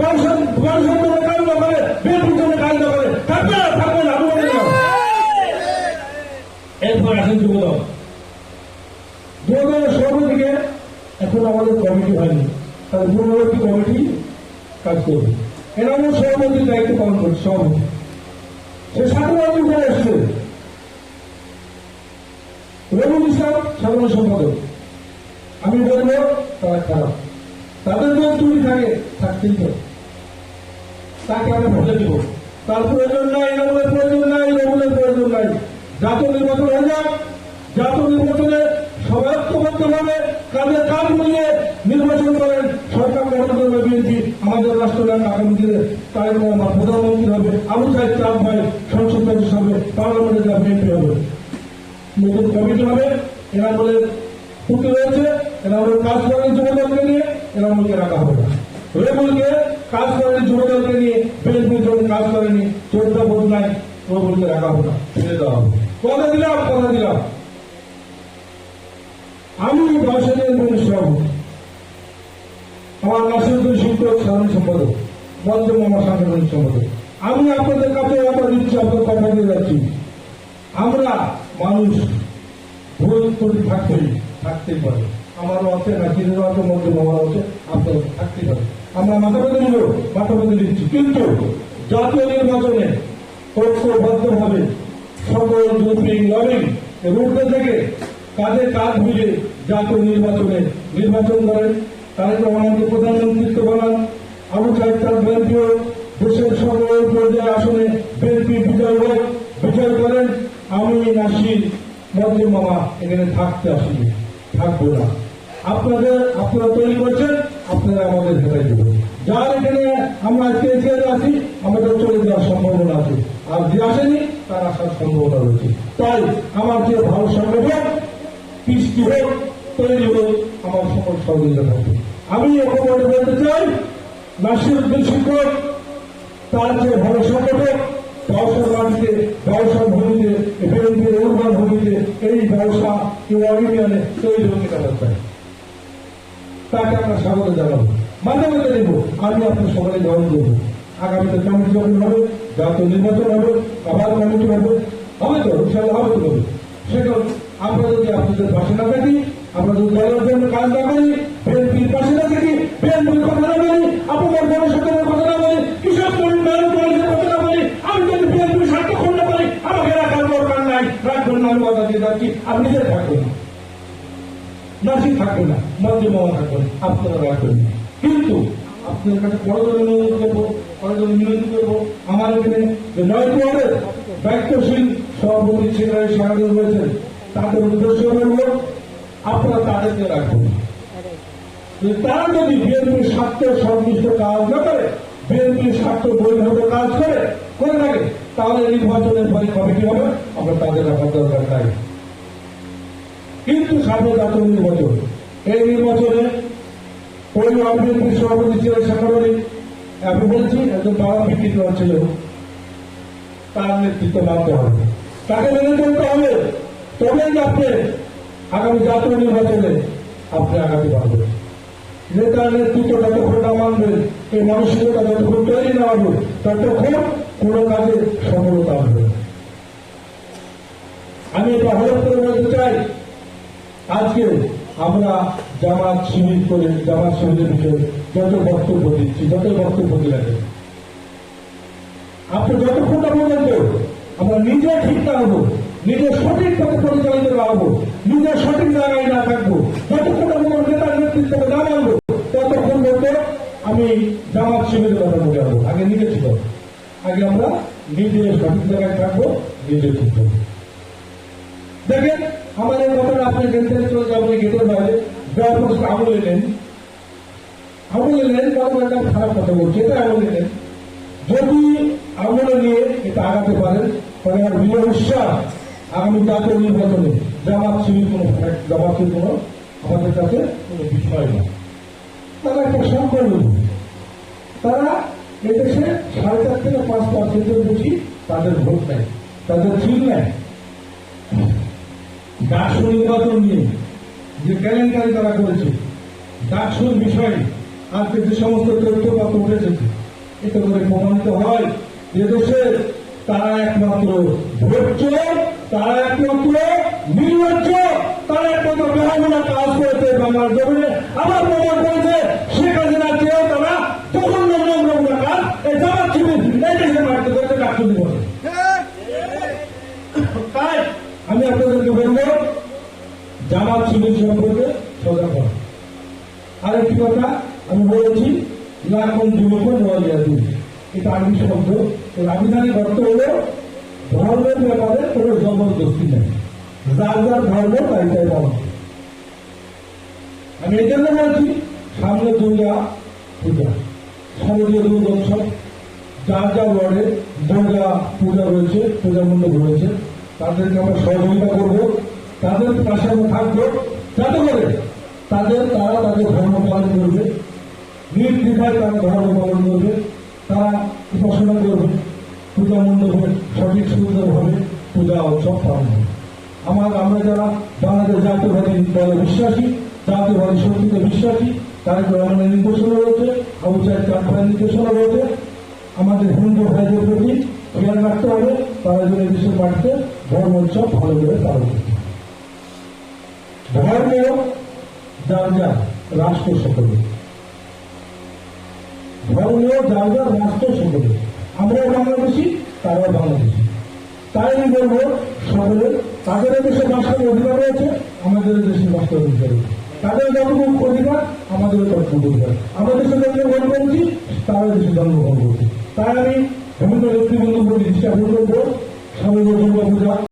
না করে বিএনপির জন্য না করে। থাকবে না থাকবে না দিলাম। এরপর আসেন যুবদল। যুবদলের সভাপতিকে এখন আমাদের কমিটি হয়নি। তার পূর্ববর্তী কমিটি কাজ করবে। এনারও সভাপতির দায়িত্ব পালন করছে, সভাপতি। সে রাজ্য করে এসছে। রবুল ইসলাম সাধারণ সম্পাদক। আমি বলব, তারা খারাপ। তাদের যদি ত্রুটি থাকে, থাকতেই তো তাকে আমরা ভোটে দিব। তার প্রয়োজন নাই রবুলের প্রয়োজন নাই রবুলের প্রয়োজন নাই। জাতীয় নির্বাচন হয়ে যাক জাতীয় নির্বাচনে সবাই ঐক্যবদ্ধভাবে কাজে কাজ মিলিয়ে নির্বাচন করেন সরকার গঠন করবে বিএনপি, আমাদের রাষ্ট্রনায়ক আগামী দিনে তারেক রহমান প্রধানমন্ত্রী হবে, আবু সাহেব চাঁদ ভাই, সংসদ সদস্য হবে, পার্লামেন্টে যা বিএনপি হবে। নতুন কমিটি হবে, এরা বলে ত্রুটি রয়েছে, এরা বলে কাজ করেন যুবদলকে নিয়ে, এরা বলকে রাখা হবে না। রেবুলকে কাজ করেনি যুবদলকে নিয়ে কাজ করেনি ভোট নাই বলকে রাখা হবে না ছেড়ে দেওয়া হবে। কথা দিলাম কথা দিলাম। আমি বাসনের সভাপতি আমার নাসিরুদ্দিন সাধারণ সম্পাদক বন্ধু সাংগঠনিক সম্পাদক। আমি আপনাদের কাছে আমার দিচ্ছি, আপনার কথা দিয়ে যাচ্ছি। আমরা মানুষ, ভুল ত্রুটি থাকতেই থাকতেই পারে। আমারও আছে, নাসিরেরও আছে, মধ্যে মামার আছে আপনার থাকতেই পারে। আমরা মাথা পেতে নিল মাথা পেতে নিচ্ছি কিন্তু জাতীয় নির্বাচনে ঐক্যবদ্ধভাবে সকল গ্রুপিং লবিং, রুটে থেকে কাজে কাজ মিলে জাতীয় নির্বাচনে নির্বাচন করেন। তারেক রহমানকে প্রধানমন্ত্রিত্ব বানান আবু সাহেব তার বিএনপিও দেশের সকল পর্যায়ে আসনে বিএনপি বিজয় হোক, বিজয় করেন। আমি নাসির মধ্যে মামা, এখানে থাকতে আসিনি, থাকব না। আপনাদের, আপনারা তৈরি করছেন। আপনারা আমাদের হেরাই দেবেন যার এখানে আমরা আজকে এসে আছি, আমাদের চলে যাওয়ার সম্ভাবনা আছে। আর যে আসেনি, তার আসার সম্ভাবনা রয়েছে। তাই আমার যে ভালো সংগঠন কৃষ্টি হোক তৈরি হোক আমার সকল সহযোগিতা থাকবে। আমি বলে বলতে চাই, নাসিরুদ্দিন শিক্ষক, তার যে ভালো সংগঠক ব্যবসার মাটিতে ব্যবসার ভূমিতে উর্বর ভূমিতে, এই ব্যবসা কেউ ইউনিয়নে তৈরি হতে চাই তাকে আমরা স্বাগত জানাব। মাঝে মাঝে দেবো আমি আপনার সবাই গ্রহণ করব আগামীতে কমিটি যখন হবে, জাতীয় নির্বাচন হবে আবার কমিটি হবে হবে তো ইনশাল্লাহ হবে তো হবে সেটা আমরা যদি আপনাদের পাশে না থাকি, আমরা যদি দলের জন্য কাজ না করি বিএনপির পাশে না থাকি বিএনপির কথা না বলি আপনার গণশক্তের কথা না বলি, কৃষক উন্নয়ন পরিষদের কথা না বলি, আমি যদি বিএনপির স্বার্থ খণ্ড করি আমাকে রাখার দরকার নাই। রাখবেন না আমি কথা দিয়ে যাচ্ছি, আপনি নিজে থাকবেন নাসিক থাকবে না মধ্যে মামা থাকবে না, আপনারা রাখবেন না। কিন্তু আপনার কাছে বড় ধরে অনুরোধ করব বড় ধরে মিনতি করব আমার এখানে যে নয় ওয়ার্ডের দায়িত্বশীল সভাপতি সেক্রেটারি সাহায্য রয়েছেন তাদের উদ্দেশ্য করব আপনারা তাদেরকে রাখবেন তারা যদি বিএনপির স্বার্থে সংশ্লিষ্ট কাজ না করে বিএনপির স্বার্থ বৈধভাবে কাজ করে করে থাকে তাহলে নির্বাচনের পরে কমিটি হবে আমরা তাদের রাখার দরকার নাই কিন্তু সামনে জাতীয় নির্বাচন। এই নির্বাচনে ওই বিএনপির সভাপতি ছিলেন সাংগঠনিক আমি বলছি, একজন বাবা বিকৃত ছিল। তার নেতৃত্ব মানতে হবে তাকে মেনে চলতে হবে তবেই আপনি আগামী জাতীয় নির্বাচনে আপনি আগাতে পারবেন নেতার নেতৃত্ব যতক্ষণ না মানবেন, এই মানসিকতা যতক্ষণ তৈরি না হবে, ততক্ষণ কোন কাজে সফলতা না। আমি এটা হঠাৎ করে বলতে চাই আজকে আমরা জামাত শিবির করে, জামাত শিবিরের বিষয়ে যত বক্তব্য দিচ্ছি, যত বক্তব্য দিলেন আপনি যতক্ষণ পর্যন্ত আমরা নিজে ঠিক না হব, নিজে সঠিক পথে পরিচালিত না হব সঠিক জায়গায় না থাকব, যতক্ষণ পর্যন্ত নেতার নেতৃত্ব না মানবো ততক্ষণ পর্যন্ত আমি জামাত শিবিরের কথা বলে আগে নিজে ঠিক আগে আমরা নিজে সঠিক জায়গায় থাকব, নিজে ঠিক হব। দেখেন এই কথাটা আপনি গেটের চলে যাবেন গেটের বাইরে যাওয়ার আমল এলেন। আমল এলেন কত খারাপ কথা বলছে এটা আমল এলেন। যদি আমলে নিয়ে এটা আগাতে পারেন তাহলে আমার বিজয় বিশ্বাস আগামী জাতীয় নির্বাচনে জামাত শিবির কোনো জামাত শিবির কোনো আমাদের কাছে কোনো বিষয় না। তারা একটা সংকল্প তারা এদেশে সাড়ে চার থেকে পাঁচ পার্সেন্টের বেশি তাদের ভোট নেয়, তাদের ঠিক নেয়। ডাকসু নির্বাচন নিয়ে যে কেলেঙ্কারি তারা করেছে। ডাকসুর বিষয়ে আজকে যে সমস্ত তথ্য পাত্র উঠে এসেছে এতে করে প্রমাণিত হয় তারা একমাত্র ভোজ্য তারা একমাত্র নির্লজ্জ তারা একমাত্র বেহামনা কাজ করেছে বাংলার জমিনে। আবার প্রমাণ করেছে শেখ চেয়েও তারা জঘন্য নোংরা কাজ এই জামাত শিবির এই দেশের মাটিতে করেছে কাকুলি বলে তাই আমি আপনাদেরকে বলব জামাত শিবির সম্পর্কে সজাগ হন আরেকটি কথা আমি বলেছি লাখন যুবক নয়া দিন এটা আরবি শব্দ। ধর্মের ব্যাপারে কোনো জবরদস্তি নেই। যার যার ধর্ম, তাই তাই আমি এই জন্য বলছি, সামনে দুর্গা পূজা। শারদীয় দুর্গোৎসব। যার যার ওয়ার্ডে দুর্গা পূজা রয়েছে, পূজা মণ্ডপ রয়েছে। তাদেরকে আমরা সহযোগিতা করব। তাদের পাশে আমরা থাকব। যাতে করে তাদের, তারা তাদের ধর্ম পালন করবে। নির্দ্বিধায় তারা ধর্ম পালন করবে। তারা উপাসনা করবে। পূজা মণ্ডপে সঠিক সুন্দরভাবে পূজা উৎসব পালন হবে। আমার, আমরা যারা বাংলাদেশ জাতীয়বাদী দলে বিশ্বাসী, জাতীয়বাদী শক্তিতে বিশ্বাসী তাদের আমাদের নির্দেশনা রয়েছে? সাহেব চাকরির নির্দেশনা রয়েছে। আমাদের হিন্দু ভাইদের প্রতি খেয়াল রাখতে হবে। তারা এই দেশের মাটিতে ধর্ম ভালো করে পালন ধর্ম যার যার রাষ্ট্র সকলে। ধর্ম যার যার রাষ্ট্র সকলে। আমরাও বাংলাদেশি, তারাও বাংলাদেশি। তাই আমি সকলে তাদের দেশে বাস করার অধিকার রয়েছে, আমাদের দেশে বাস করার অধিকার রয়েছে। তাদের যতটুকু অধিকার আমাদেরও ততটুকু অধিকার। আমাদের সাথে জন্মগ্রহণ করেছি, তারা দেশে জন্মগ্রহণ করছে। তাই আমি বিভিন্ন ব্যক্তিবন্ধু বলি দৃষ্টি আকর্ষণ করব সামনে দুর্গা পূজা